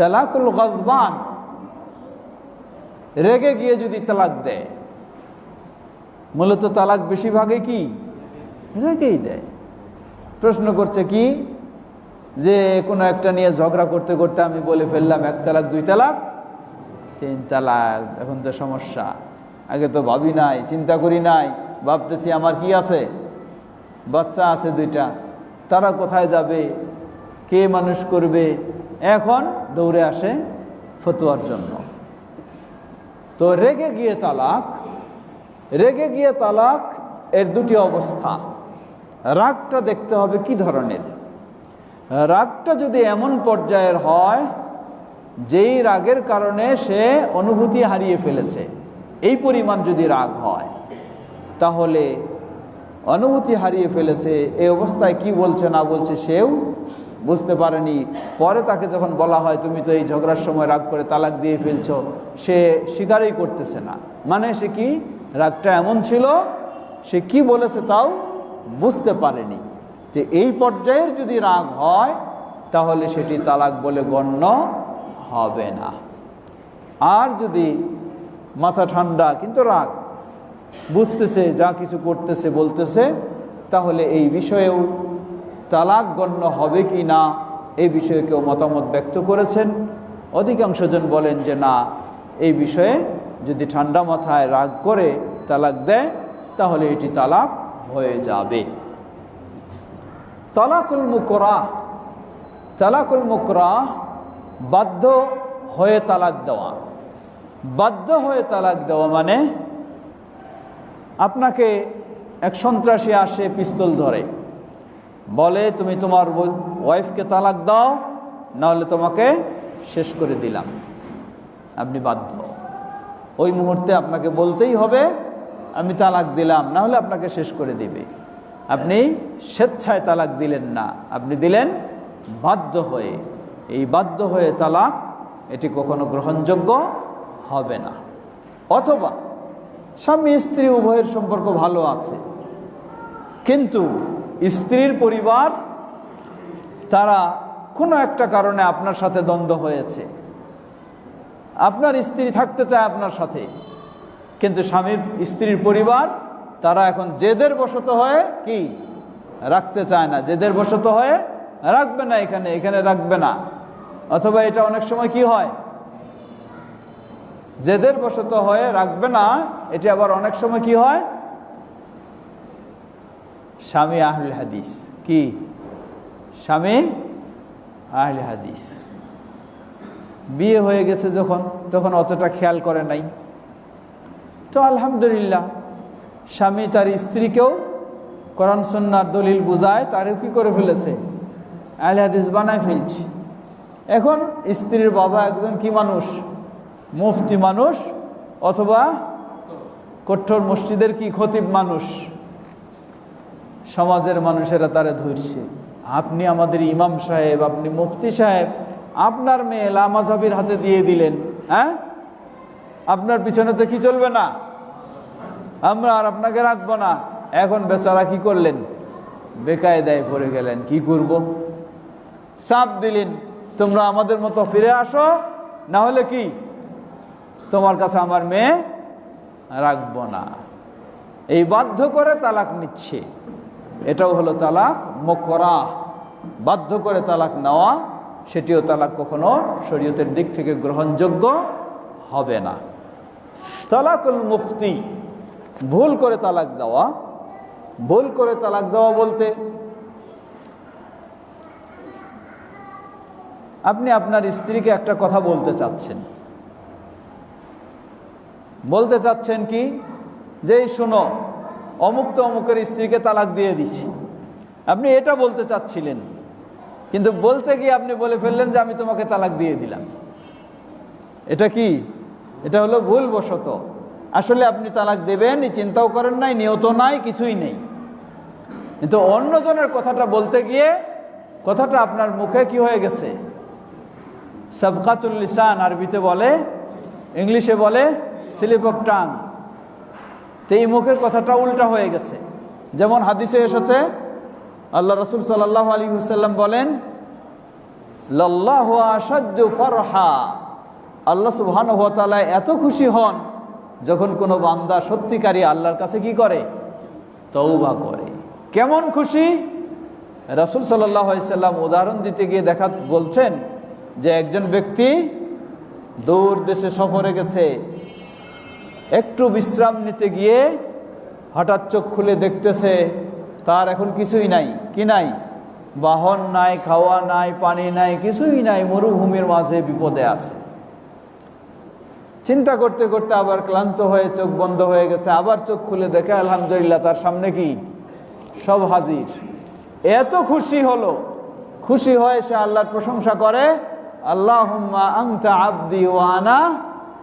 তালাকুল গজবান রেগে গিয়ে যদি তালাক দেয়, মূলত তালাক বেশিরভাগে কি? রেগেই দেয়। প্রশ্ন করছে কি? যে কোনো একটা নিয়ে ঝগড়া করতে করতে আমি বলে ফেললাম, এক তালাক, দুই তালাক? তিন তালাক, এখন তো সমস্যা। আগে তো ভাবি নাই, চিন্তা করি নাই, ভাবতেছি আমার কি আছে? বাচ্চা আছে দুইটা, তারা কোথায় যাবে? কে মানুষ করবে? এখন দৌড়ে আসে ফতুয়ার জন্য। তো রেগে গিয়ে তালাক, রেগে গিয়ে তালাক এর দুটি অবস্থা। রাগটা দেখতে হবে কি ধরনের? রাগটা যদি এমন পর্যায়ের হয়, যেই রাগের কারণে সে অনুভূতি হারিয়ে ফেলেছে, এই পরিমাণ যদি রাগ হয়, তাহলে অনুভূতি হারিয়ে ফেলেছে, এই অবস্থায় কি বলছে না বলছে সেও বুঝতে পারেনি। পরে তাকে যখন বলা হয়, তুমি তো এই ঝগড়ার সময় রাগ করে তালাক দিয়ে ফেলছো। সে স্বীকারই করতেছে না। মানে সে কি? রাগটা এমন ছিল, সে কি বলেছে তাও বুঝতে পারেনি। যে এই পর্যায়ের যদি রাগ হয়, তাহলে সেটি তালাক বলে গণ্য হবে না। আর যদি মাথা ঠান্ডা, কিন্তু রাগ, বুঝতেছে, যা কিছু করতেছে, বলতেছে, তাহলে এই বিষয়েও তালাক গণ্য হবে কি না এই বিষয়ে কেউ মতামত ব্যক্ত করেছেন। অধিকাংশজন বলেন যে না এই বিষয়ে যদি ঠান্ডা মাথায় রাগ করে তালাক দেয়, তাহলে এটি তালাক হয়ে যাবে। তালাকুল মুকরা তালাকুল মুকরা বাধ্য হয়ে তালাক দেওয়া। বাধ্য হয়ে তালাক দেওয়া মানে আপনাকে এক সন্ত্রাসী আসে পিস্তল ধরে। বলে, তুমি তোমার ওয়াইফকে তালাক দাও, নাহলে তোমাকে শেষ করে দিলাম। আপনি বাধ্য। ওই মুহূর্তে আপনাকে বলতেই হবে, আমি তালাক দিলাম না হলে আপনাকে শেষ করে দিবে। আপনি স্বেচ্ছায় তালাক দিলেন না, আপনি দিলেন বাধ্য হয়ে। এই বাধ্য হয়ে তালাক, এটি কখনো গ্রহণযোগ্য হবে না। অথবা স্বামী স্ত্রী উভয়ের সম্পর্ক ভালো আছে, কিন্তু স্ত্রীর পরিবার, তারা কোনো একটা কারণে আপনার সাথে দ্বন্দ্ব হয়েছে। আপনার স্ত্রী থাকতে চায় আপনার সাথে, কিন্তু স্বামীর, স্ত্রীর পরিবার, তারা এখন জেদের বশত হয়ে কি? রাখতে চায় না। জেদের বশত হয়ে রাখবে না এখানে এখানে রাখবে না। অথবা এটা অনেক সময় কি হয়? জেদের বশত হয়ে রাখবে না, এটি আবার অনেক সময় কি হয়? স্বামী আহল হাদিস কি স্বামী আহল হাদিস বিয়ে হয়ে গেছে যখন, তখন অতটা খেয়াল করে নাই। তো আলহামদুলিল্লাহ, স্বামী তার স্ত্রীকেও কোরআন সন্ন্যার দলিল বুঝায়, তারও কি করে ফেলেছে? আহল হাদিস বানায় ফেলছি। এখন স্ত্রীর বাবা একজন কি মানুষ? মুফতি মানুষ অথবা কঠোর মসজিদের কি খতিব মানুষ? সমাজের মানুষেরা তারা ধরছে। আপনি আমাদের ইমাম সাহেব, আপনি মুফতি সাহেব, আপনার মেয়ে লামাজাবির হাতে দিয়ে দিলেন হ্যাঁ? আপনার পিছনে তো কি চলবে না? আমরা আর আপনাকে রাখব না। এখন বেচারা কি করলেন? বেকায়দায় পড়ে গেলেন। কি করব? চাপ দিলেন। তোমরা আমাদের মতো ফিরে আসো, না হলে কি? তোমার কাছে আমার মেয়ে রাখব না। এই বাধ্য করে তালাক নিচ্ছে। এটাও হলো তালাক মকরা। বাধ্য করে তালাক নেওয়া, সেটিও তালাক কখনো শরীয়তের দিক থেকে গ্রহণযোগ্য হবে না। তালাকুল মুক্তি ভুল করে তালাক দেওয়া। ভুল করে তালাক দেওয়া বলতে, আপনি আপনার স্ত্রীকে একটা কথা বলতে চাচ্ছেন। বলতে চাচ্ছেন কি? যে শোনো অমুক তো অমুকের স্ত্রীকে তালাক দিয়ে দিছি। আপনি এটা বলতে চাচ্ছিলেন। কিন্তু বলতে গিয়ে আপনি বলে ফেললেন যে আমি তোমাকে তালাক দিয়ে দিলাম। এটা কি? এটা হলো ভুল বশত আসলে আপনি তালাক দেবেন চিন্তাও করেন নাই নিয়ত নাই, কিছুই নেই। কিন্তু অন্যজনের কথাটা বলতে গিয়ে কথাটা আপনার মুখে কি হয়ে গেছে? সাবকাতুল লিসান আরবিতে বলে, ইংলিশে বলে, স্লিপ অফ টাং। তো এই মুখের কথাটা উল্টা হয়ে গেছে। যেমন হাদিসে এসেছে, আল্লাহ রসুল সাল্লাহ আলী হুসাল্লাম বলেন, লাল্লাহ আসাজ্য ফরহা। আল্লাহ সুবহান এত খুশি হন যখন কোনো বান্দা সত্যিকারী আল্লাহর কাছে কি করে? তৌবা করে। কেমন খুশি? রাসুল সাল্লাম উদাহরণ দিতে গিয়ে দেখা বলছেন যে একজন ব্যক্তি দূর দেশে সফরে গেছে একটু বিশ্রাম নিতে গিয়ে হঠাৎ চোখ খুলে দেখতেছে, তার এখন কিছুই নাই। কি নাই? বাহন নাই, খাওয়া নাই, পানি নাই, কিছুই নাই, মরুভূমির মাঝে বিপদে আছে। চিন্তা করতে করতে আবার ক্লান্ত হয়ে চোখ বন্ধ হয়ে গেছে। আবার চোখ খুলে দেখে আলহামদুলিল্লাহ, তার সামনে কি? সব হাজির। এত খুশি হলো। খুশি হয়ে সে আল্লাহর প্রশংসা করে আল্লাহ আংতা আব্দি ওয়ানা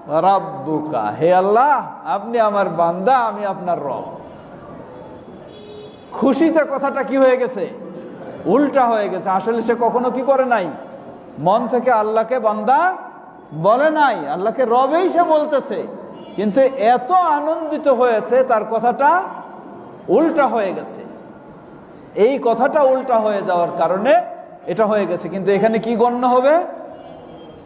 রাব্বুকা, হে আল্লাহ, আপনি আমার বান্দা, আমি আপনার রব। খুশিতে কথাটা কি হয়ে গেছে? উল্টা হয়ে গেছে। আসলে সে কখনো কি করে নাই? মন থেকে আল্লাহকে বান্দা বলে নাই। আল্লাহকে রবেই সে বলতেছে। কিন্তু এত আনন্দিত হয়েছে, তার কথাটা উল্টা হয়ে গেছে। এই কথাটা উল্টা হয়ে যাওয়ার কারণে এটা হয়ে গেছে। কিন্তু এখানে কি গণ্য হবে?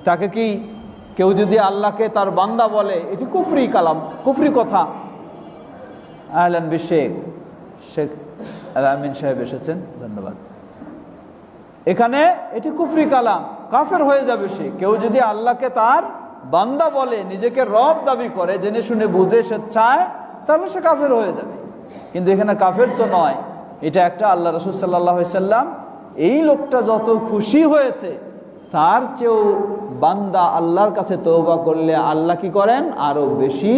তাকে কি কেউ যদি আল্লাহকে তার বান্দা বলে, এটি কুফরি কালাম, কুফরি কথা। আহলান বিশেখ, শেখ আলামিন সাহেব এসেছেন, ধন্যবাদ। এখানে এটি কুফরি কালাম, কাফের হয়ে যাবে সে। কেউ যদি আল্লাহকে তার বান্দা বলে, নিজেকে রব দাবি করে, জেনে শুনে বুঝে সে চায় তাহলে সে কাফের হয়ে যাবে। কিন্তু এখানে কাফের তো নয়। এটা একটা আল্লাহ রসুল সাল্লাহ সাল্লাম, এই লোকটা যত খুশি হয়েছে তার চেয়েও বান্দা আল্লাহর কাছে তৌবা করলে আল্লাহ কি করেন? আরও বেশি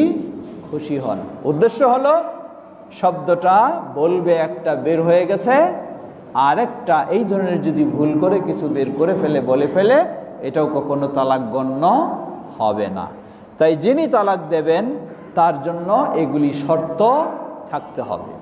খুশি হন। উদ্দেশ্য হলো, শব্দটা বলবে একটা বের হয়ে গেছে, আরেকটা এই ধরনের যদি ভুল করে কিছু বের করে ফেলে, বলে ফেলে, এটাও কখনো তালাক গণ্য হবে না। তাই যিনি তালাক দেবেন, তার জন্য এগুলি শর্ত থাকতে হবে।